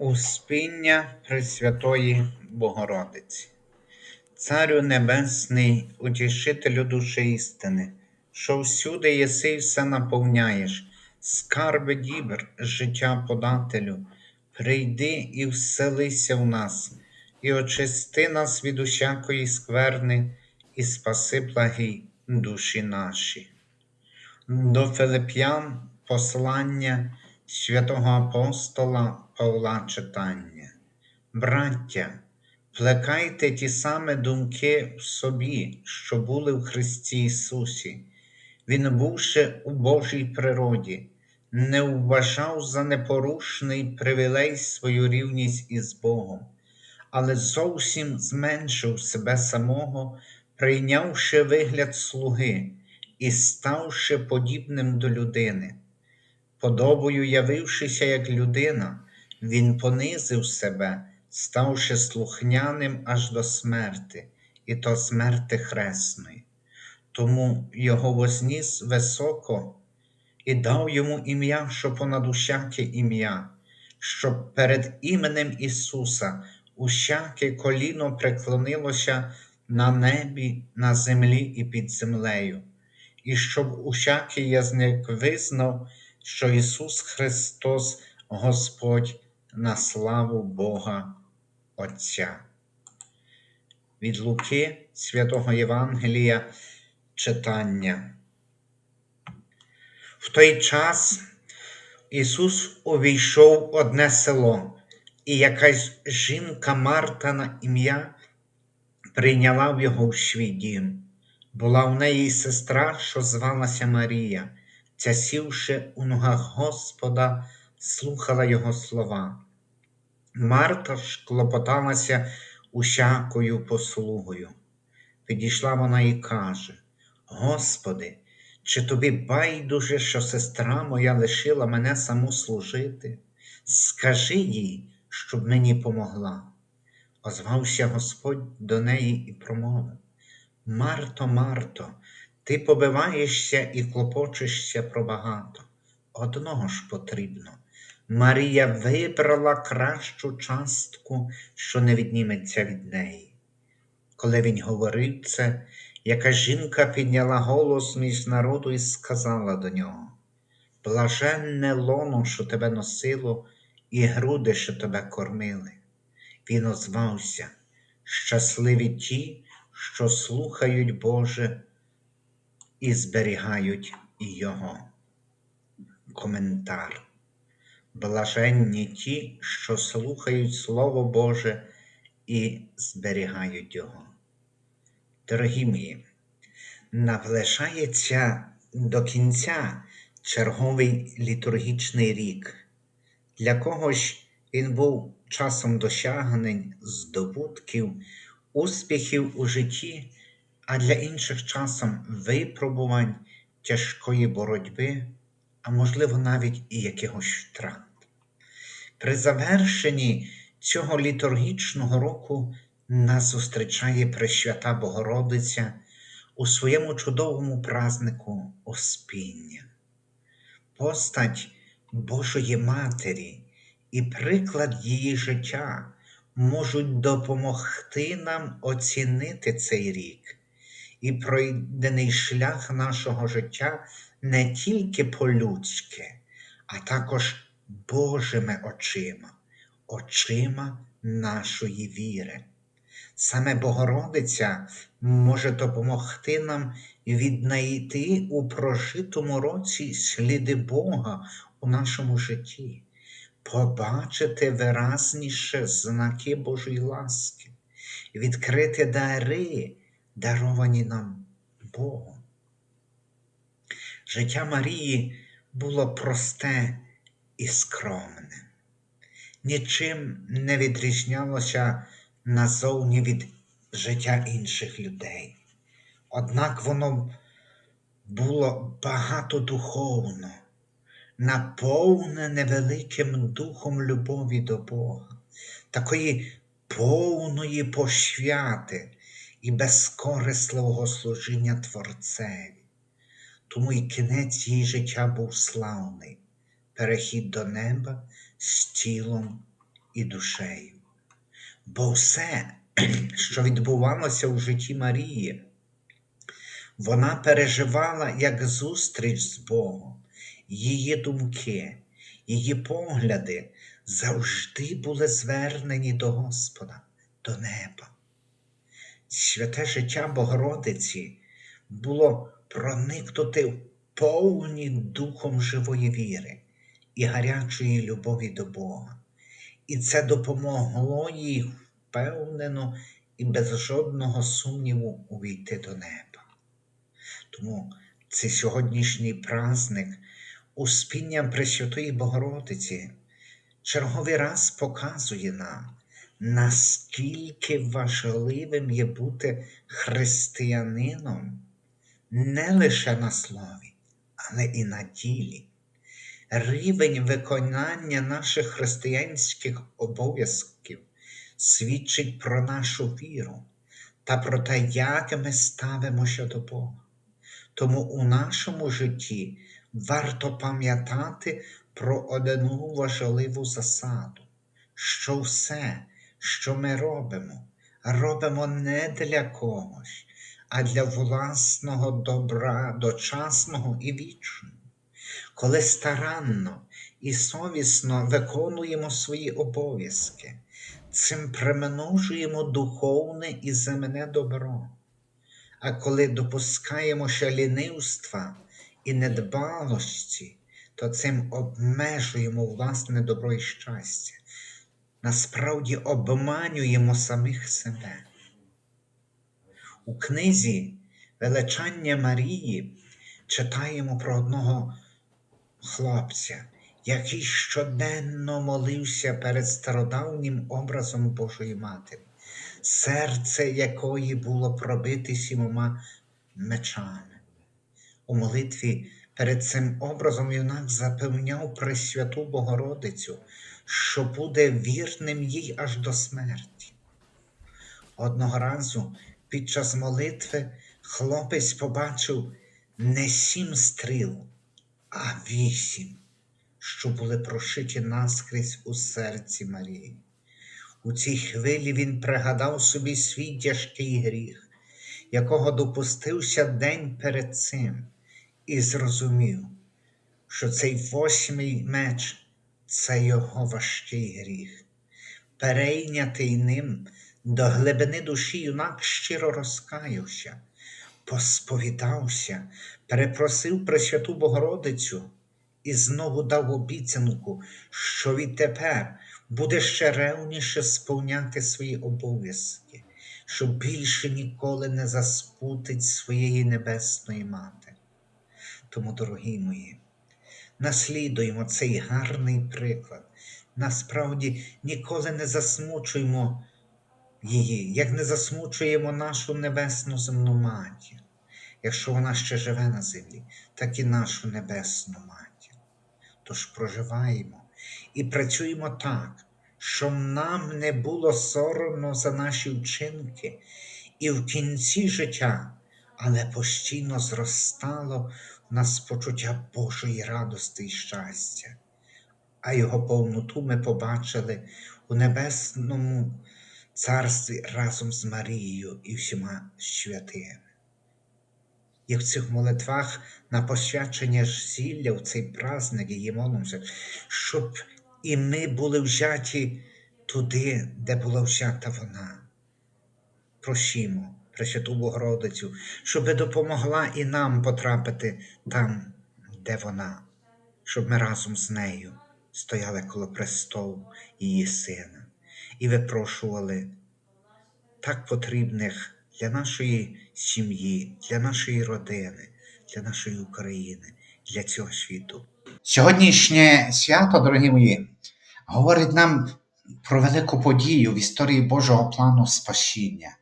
Успіння Пресвятої Богородиці, Царю Небесний, утішителю душі істини, що всюди єси все наповняєш, скарби дібр, життя подателю, прийди і вселися в нас, і очисти нас від усякої скверни, і спаси благі душі наші. До Филип'ян послання святого апостола Павла читання. Браття, плекайте ті самі думки в собі, що були в Христі Ісусі. Він, бувши у Божій природі, не вважав за непорушний привілей свою рівність із Богом, але зовсім зменшив себе самого, прийнявши вигляд слуги і ставши подібним до людини. Подобою явившися як людина, він понизив себе, ставши слухняним аж до смерти, і то смерти хресної. Тому його возніс високо і дав йому ім'я, що понад усяке ім'я, щоб перед іменем Ісуса усяке коліно преклонилося на небі, на землі і під землею, і щоб усякий язник визнав, що Ісус Христос Господь на славу Бога Отця. Від Луки Святого Євангелія читання. В той час Ісус увійшов в одне село, і якась жінка Марта на ім'я прийняла в його в свій дім. Була в неї сестра, що звалася Марія, ця сівши у ногах Господа, слухала Його слова. Марта ж клопоталася усякою послугою. Підійшла вона і каже: Господи, чи тобі байдуже, що сестра моя лишила мене саму служити? Скажи їй, щоб мені помогла. Озвався Господь до неї і промовив: Марто, Марто, ти побиваєшся і клопочешся про багато. Одного ж потрібно. Марія вибрала кращу частку, що не відніметься від неї. Коли він говорив це, яка жінка підняла голос між народу і сказала до нього: Блаженне лоно, що тебе носило, і груди, що тебе кормили. Він озвався, щасливі ті, що слухають Боже і зберігають Його. Коментар. Блаженні ті, що слухають Слово Боже і зберігають Його. Дорогі мої, наближається до кінця черговий літургічний рік. Для когось він був часом досягнень, здобутків, успіхів у житті, а для інших часом випробувань, тяжкої боротьби, а можливо навіть і якихось втрат. При завершенні цього літургічного року нас зустрічає Пресвята Богородиця у своєму чудовому празнику Оспіння. Постать Божої Матері і приклад її життя можуть допомогти нам оцінити цей рік і пройдений шлях нашого життя не тільки по-людськи, а також Божими очима, очима нашої віри. Саме Богородиця може допомогти нам віднайти у прожитому році сліди Бога у нашому житті, побачити виразніше знаки Божої ласки, відкрити дари, даровані нам Богом. Життя Марії було просте і скромне, нічим не відрізнялося назовні від життя інших людей. Однак воно було багатодуховно, наповнене великим духом любові до Бога, такої повної пошвяти і безкорисливого служіння Творцеві. Тому і кінець її життя був славний, перехід до неба з тілом і душею. Бо все, що відбувалося у житті Марії, вона переживала як зустріч з Богом, її думки, її погляди завжди були звернені до Господа, до неба. Святе життя Богородиці було проникнути повні духом живої віри і гарячої любові до Бога. І це допомогло їй впевнено і без жодного сумніву увійти до неба. Тому цей сьогоднішній праздник Успіння Пресвятої Богородиці черговий раз показує нам, наскільки важливим є бути християнином не лише на слові, але і на ділі. Рівень виконання наших християнських обов'язків свідчить про нашу віру та про те, як ми ставимося до Бога. Тому у нашому житті варто пам'ятати про одну важливу засаду, що все, що ми робимо, робимо не для когось, а для власного добра, дочасного і вічного. Коли старанно і совісно виконуємо свої обов'язки, цим примножуємо духовне і земне добро. А коли допускаємо ще лінивства і недбалості, то цим обмежуємо власне добро і щастя. Насправді обманюємо самих себе. У книзі Величання Марії читаємо про одного хлопця, який щоденно молився перед стародавнім образом Божої Матері, серце якої було пробите сімома мечами. У молитві перед цим образом юнак запевняв Пресвяту Богородицю, що буде вірним їй аж до смерті. Одного разу під час молитви хлопець побачив не сім стріл, а вісім, що були прошиті наскрізь у серці Марії. У цій хвилі він пригадав собі свій тяжкий гріх, якого допустився день перед цим, і зрозумів, що цей восьмий меч це його важкий гріх. Перейнятий ним до глибини душі юнак щиро розкаявся, посповідався, перепросив Пресвяту Богородицю і знову дав обіцянку, що відтепер буде ще ревніше сповняти свої обов'язки, що більше ніколи не заспутить своєї небесної матері. Тому, дорогі мої, наслідуємо цей гарний приклад. Насправді ніколи не засмучуємо її, як не засмучуємо нашу небесну земну матір, якщо вона ще живе на землі, так і нашу небесну матір. Тож проживаємо і працюємо так, щоб нам не було соромно за наші вчинки, і в кінці життя, але постійно зростало в нас почуття Божої радости і щастя, а його повноту ми побачили у небесному царстві разом з Марією і всіма святими. І в цих молитвах на посвячення зілля в цей праздник її молимося, щоб і ми були взяті туди, де була взята вона. Просімо Пресвяту Богородицю, щоб допомогла і нам потрапити там, де вона, щоб ми разом з нею стояли коло престолу її сина і випрошували так потрібних для нашої сім'ї, для нашої родини, для нашої України, для цього світу. Сьогоднішнє свято, дорогі мої, говорить нам про велику подію в історії Божого плану спасіння.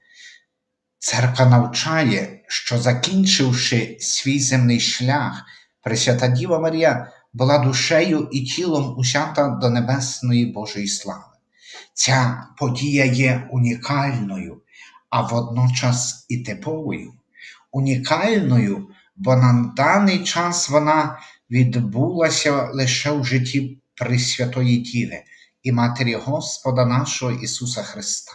Церква навчає, що закінчивши свій земний шлях, Пресвята Діва Марія була душею і тілом усята до небесної Божої слави. Ця подія є унікальною, а водночас і типовою. Унікальною, бо на даний час вона відбулася лише в житті Пресвятої Діви і матері Господа нашого Ісуса Христа,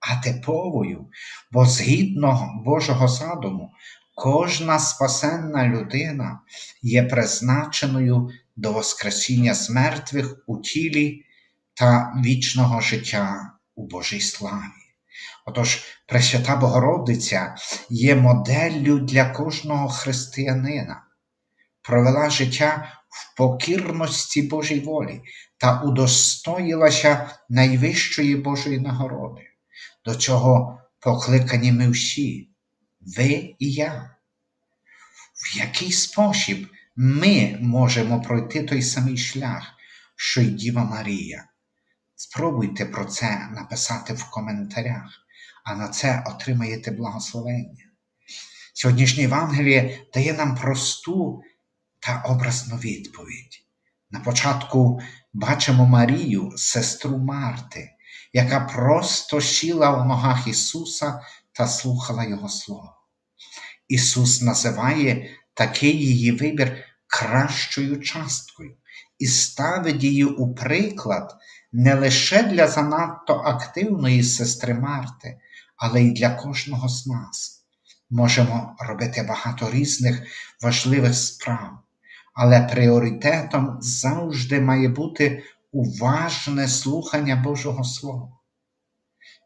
а типовою, бо згідно Божого задуму, кожна спасенна людина є призначеною до Воскресіння з мертвих у тілі та вічного життя у Божій славі. Отож, Пресвята Богородиця є моделлю для кожного християнина, провела життя в покірності Божій волі та удостоїлася найвищої Божої нагороди. До цього покликані ми всі, ви і я. В який спосіб ми можемо пройти той самий шлях, що й Діва Марія? Спробуйте про це написати в коментарях, а на це отримаєте благословення. Сьогоднішнє Євангеліє дає нам просту та образну відповідь. На початку бачимо Марію, сестру Марти, яка просто сіла у ногах Ісуса та слухала Його Слово. Ісус називає такий її вибір кращою часткою і ставить її у приклад не лише для занадто активної сестри Марти, але й для кожного з нас. Можемо робити багато різних важливих справ, але пріоритетом завжди має бути уважне слухання Божого Слова.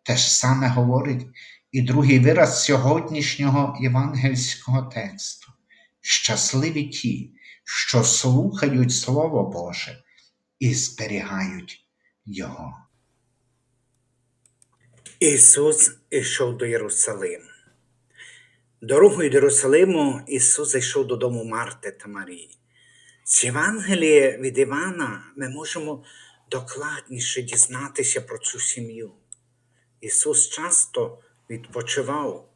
Те ж саме говорить і другий вираз сьогоднішнього євангельського тексту. Щасливі ті, що слухають Слово Боже і зберігають Його. Ісус ішов до Єрусалиму. Дорогою до Єрусалиму Ісус зайшов додому Марти та Марії. З Євангелія від Івана ми можемо докладніше дізнатися про цю сім'ю. Ісус часто відпочивав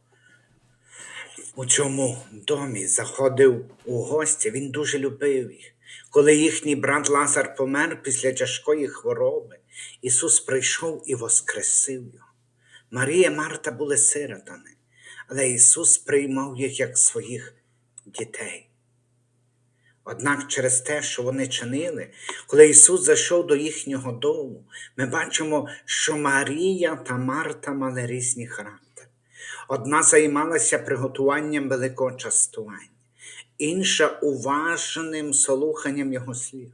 у цьому домі, заходив у гості, Він дуже любив їх. Коли їхній брат Лазар помер після тяжкої хвороби, Ісус прийшов і воскресив його. Марія Марта були сиротами, але Ісус приймав їх як своїх дітей. Однак через те, що вони чинили, коли Ісус зайшов до їхнього дому, ми бачимо, що Марія та Марта мали різні характери. Одна займалася приготуванням великого частування, інша уважним слуханням Його слів.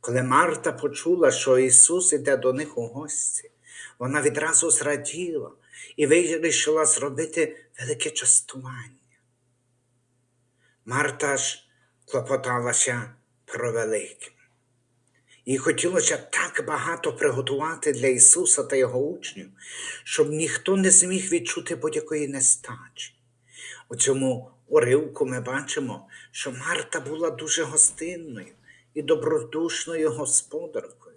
Коли Марта почула, що Ісус іде до них у гості, вона відразу зраділа і вирішила зробити велике частування. Марта ж клопоталася про велике. Їй хотілося так багато приготувати для Ісуса та Його учнів, щоб ніхто не зміг відчути будь-якої нестачі. У цьому уривку ми бачимо, що Марта була дуже гостинною і добродушною господаркою.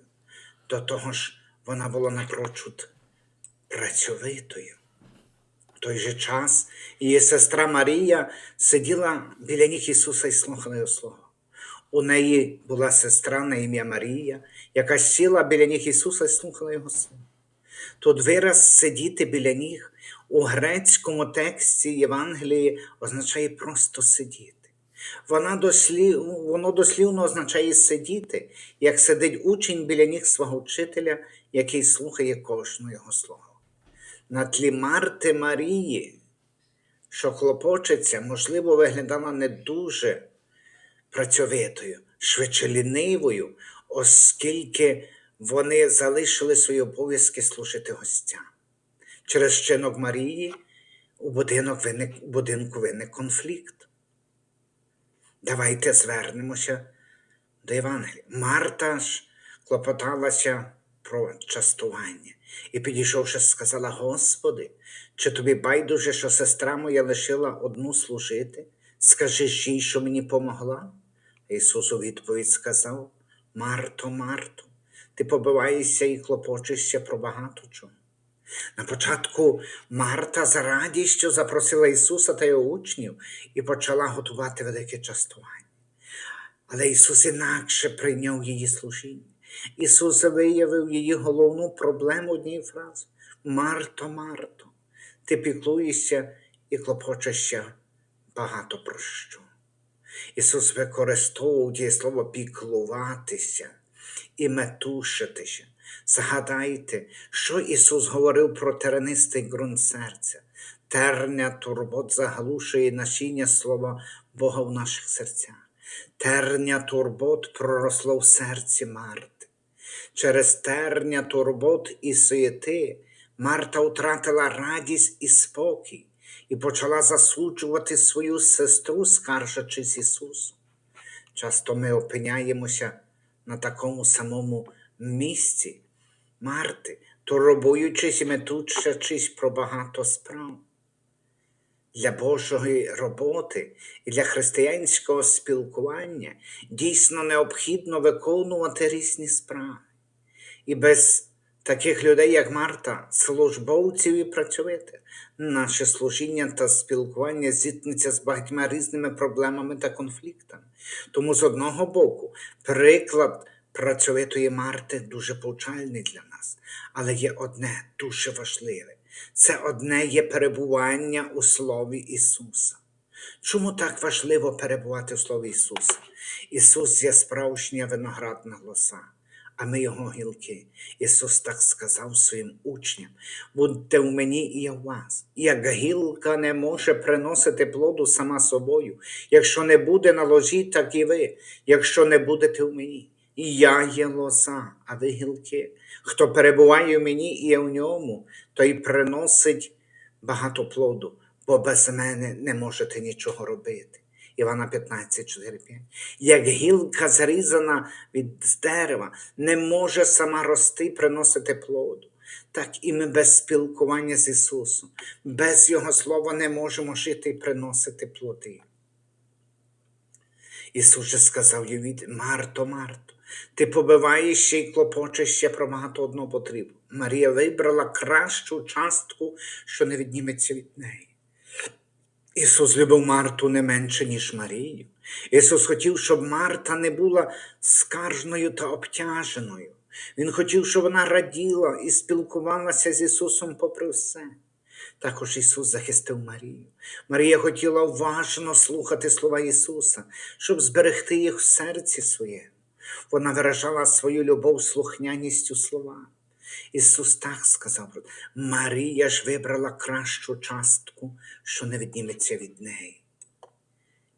До того ж, вона була напрочуд працьовитою. В той же час її сестра Марія сиділа біля ніг Ісуса і слухала його слово. У неї була сестра на ім'я Марія, яка сіла біля ніг Ісуса і слухала Його слово. Тут вираз сидіти біля ніг у грецькому тексті Євангелії означає просто сидіти. Вона дослів, воно дослівно означає сидіти, як сидить учень біля ніг свого вчителя, який слухає кожного його слова. На тлі Марти Марії, що хлопочеться, можливо, виглядала не дуже працьовитою, швидше лінивою, оскільки вони залишили свої обов'язки служити гостям. Через вчинок Марії у будинок виник, у будинку виник конфлікт. Давайте звернемося до Євангелія. Марта ж клопоталася про частування і, підійшовши, сказала: Господи, чи тобі байдуже, що сестра моя лишила одну служити? Скажи ж їй, що мені помогла? Ісус у відповідь сказав: Марто, Марто, ти побиваєшся і клопочешся про багато чого. На початку Марта з радістю запросила Ісуса та його учнів і почала готувати велике частування. Але Ісус інакше прийняв її служіння. Ісус виявив її головну проблему однією фразою Марто, Марто, ти піклуєшся і клопочешся багато про що. Ісус використовував дієслово піклуватися і метушитеся. Згадайте, що Ісус говорив про теренистий ґрунт серця. Терня турбот заглушує насіння слова Бога в наших серцях. Терня турбот проросло в серці Марти. Через терня турбот і суєти Марта втратила радість і спокій і почала засуджувати свою сестру, скаржачись Ісусу. Часто ми опиняємося на такому самому місці Марти, турбуючись і метучачись про багато справ. Для Божої роботи і для християнського спілкування дійсно необхідно виконувати різні справи. І без таких людей, як Марта, службовців і працьовитих, наше служіння та спілкування зіткнеться з багатьма різними проблемами та конфліктами. Тому з одного боку, приклад працьовитої Марти дуже повчальний для нас, але є одне дуже важливе. Це одне є перебування у Слові Ісуса. Чому так важливо перебувати в Слові Ісуса? Ісус є справжня виноградна глоса, а ми його гілки. Ісус так сказав своїм учням: будьте в мені і я в вас. Як гілка не може приносити плоду сама собою, якщо не буде на ложі, так і ви, якщо не будете в мені. І я є лоза, а ви гілки. Хто перебуває в мені і є в ньому, той приносить багато плоду, бо без мене не можете нічого робити. Івана 15, 4, 5. Як гілка зрізана від дерева, не може сама рости приносити плоду. Так і ми без спілкування з Ісусом, без Його Слова не можемо жити і приносити плоди. Ісус же сказав їй, Марто, Марто, ти побиваєш ще й клопочеш ще про багато одного потрібу. Марія вибрала кращу частку, що не відніметься від неї. Ісус любив Марту не менше, ніж Марію. Ісус хотів, щоб Марта не була скаржною та обтяженою. Він хотів, щоб вона раділа і спілкувалася з Ісусом попри все. Також Ісус захистив Марію. Марія хотіла уважно слухати слова Ісуса, щоб зберегти їх в серці своєму. Вона виражала свою любов слухняністю слова. Ісус так сказав: Марія ж вибрала кращу частку, що не відніметься від неї.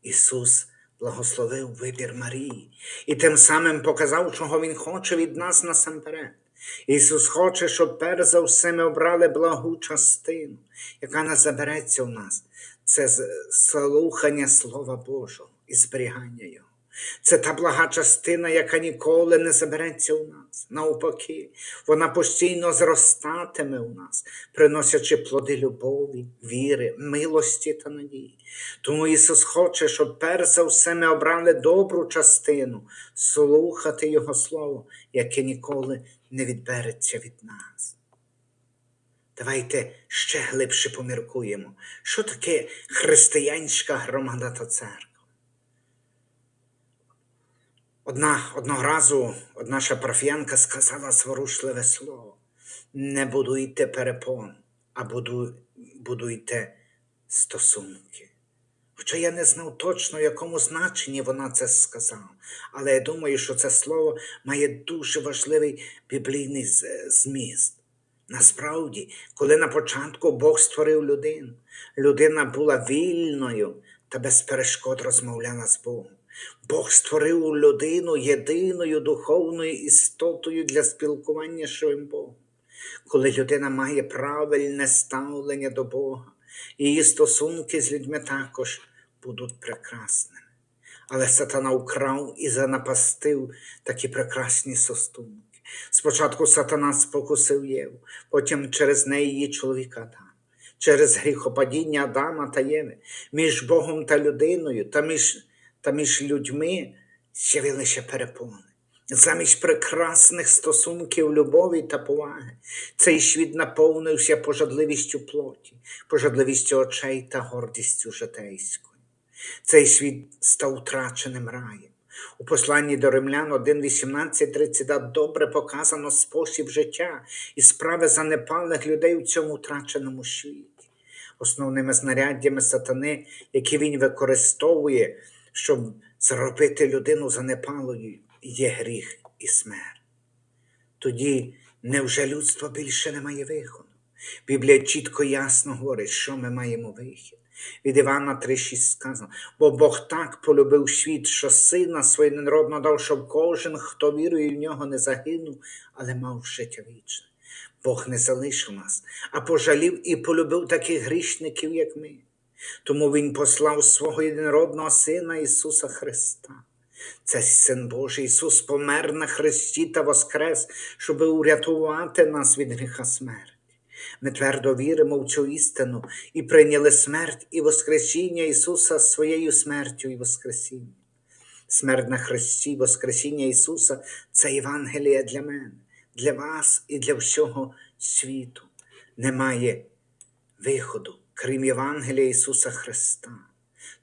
Ісус благословив вибір Марії і тим самим показав, чого Він хоче від нас насамперед. Ісус хоче, щоб перш за все ми обрали благу частину, яка не забереться в нас. Це слухання Слова Божого і зберігання Його. Це та блага частина, яка ніколи не забереться у нас. Навпаки, вона постійно зростатиме у нас, приносячи плоди любові, віри, милості та надії. Тому Ісус хоче, щоб перш за все ми обрали добру частину, слухати Його Слово, яке ніколи не відбереться від нас. Давайте ще глибше поміркуємо, що таке християнська громада та церква. Одна, одного разу одна наша сказала зворушливе слово: не будуйте перепон, а буду, будуйте стосунки. Хоча я не знав точно, в якому значенні вона це сказала, але я думаю, що це слово має дуже важливий біблійний зміст. Насправді, коли на початку Бог створив людину, людина була вільною та без перешкод розмовляла з Богом. Бог створив людину єдиною духовною істотою для спілкування з живим Богом. Коли людина має правильне ставлення до Бога, її стосунки з людьми також будуть прекрасними. Але сатана украв і занапастив такі прекрасні стосунки. Спочатку сатана спокусив Єву, потім через неї її чоловіка Адама. Через гріхопадіння Адама та Єви, між Богом та людиною та між, та між людьми з'явилися перепони. Замість прекрасних стосунків любові та поваги цей світ наповнився пожадливістю плоті, пожадливістю очей та гордістю житейською. Цей світ став втраченим раєм. У посланні до римлян 1.18.30 добре показано спосіб життя і справи занепалих людей у цьому втраченому світі. Основними знаряддями сатани, які він використовує, щоб зробити людину занепалою, є гріх і смерть. тоді невже людство більше не має виходу? Біблія чітко і ясно говорить, що ми маємо вихід. Від Івана 3,6 сказано, бо Бог так полюбив світ, що сина свого ненародно дав, щоб кожен, хто вірує в нього, не загинув, але мав життя вічне. Бог не залишив нас, а пожалів і полюбив таких грішників, як ми. Тому Він послав свого єдинородного Сина Ісуса Христа. Це Син Божий Ісус помер на хресті та воскрес, щоб урятувати нас від гріха смерті. Ми твердо віримо в цю істину і прийняли смерть і Воскресіння Ісуса своєю смертю і Воскресінням. Смерть на Христі, Воскресіння Ісуса це Євангелія для мене, для вас і для всього світу. Немає виходу, крім Євангелія Ісуса Христа.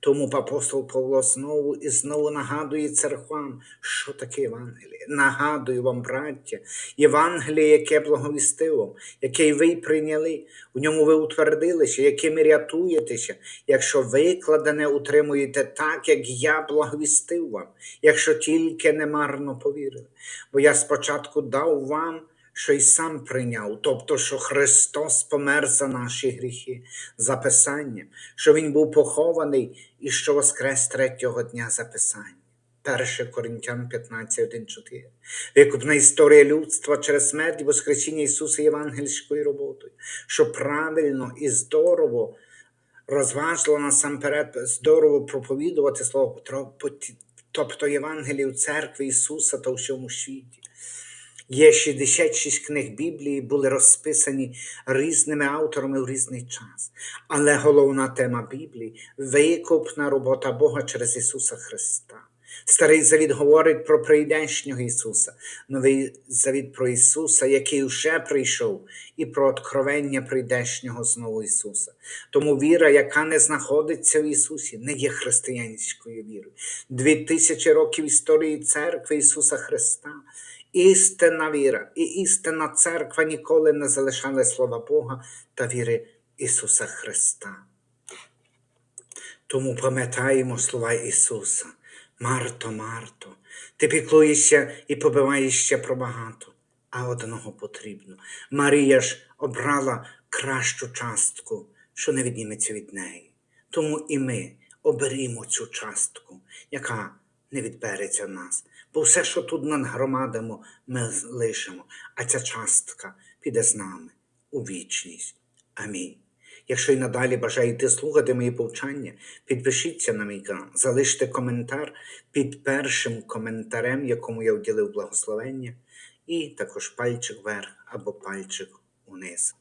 Тому апостол Павло знову і знову нагадує церквам, що таке Євангеліє. Нагадую вам, браття, Євангеліє, яке благовістив вам, яке ви прийняли, у ньому ви утвердилися, яким рятуєтеся, якщо викладене утримуєте так, як я благовістив вам, якщо тільки немарно повірили. Бо я спочатку дав вам що й сам прийняв, тобто, що Христос помер за наші гріхи, за Писанням, що Він був похований і що воскрес третього дня за Писанням. 1 Коринтян 15, 1, 4. Викупна історія людства через смерть і Воскресіння Ісуса євангельською роботою, що правильно і здорово розважливо насамперед здорово проповідувати Слово Петро, тобто Євангелію церкви Ісуса та всьому світі. Є 66 книг Біблії, були розписані різними авторами в різний час. Але головна тема Біблії викупна робота Бога через Ісуса Христа. Старий Завіт говорить про прийдешнього Ісуса, Новий Завіт про Ісуса, який вже прийшов, і про откровення прийдешнього знову Ісуса. Тому віра, яка не знаходиться в Ісусі, не є християнською вірою. Дві тисячі років історії церкви Ісуса Христа. Істинна віра і істинна церква ніколи не залишали слова Бога та віри Ісуса Христа. Тому пам'ятаємо слова Ісуса. Марто, Марто, ти піклуєшся і побиваєшся про багато, а одного потрібно. Марія ж обрала кращу частку, що не відніметься від неї. Тому і ми оберімо цю частку, яка не відбереться в нас. Бо все, що тут надгромадимо, ми лишимо, а ця частка піде з нами у вічність. Амінь. Якщо й надалі бажаєте слухати мої повчання, підпишіться на мій канал, залиште коментар під першим коментарем, якому я вділив благословення, і також пальчик вверх або пальчик униз.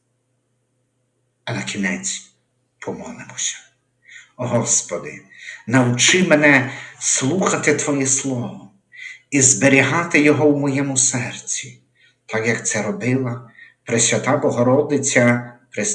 А на кінець помолимося. Господи, навчи мене слухати Твоє Слово і зберігати його в моєму серці, так як це робила Пресвята Богородиця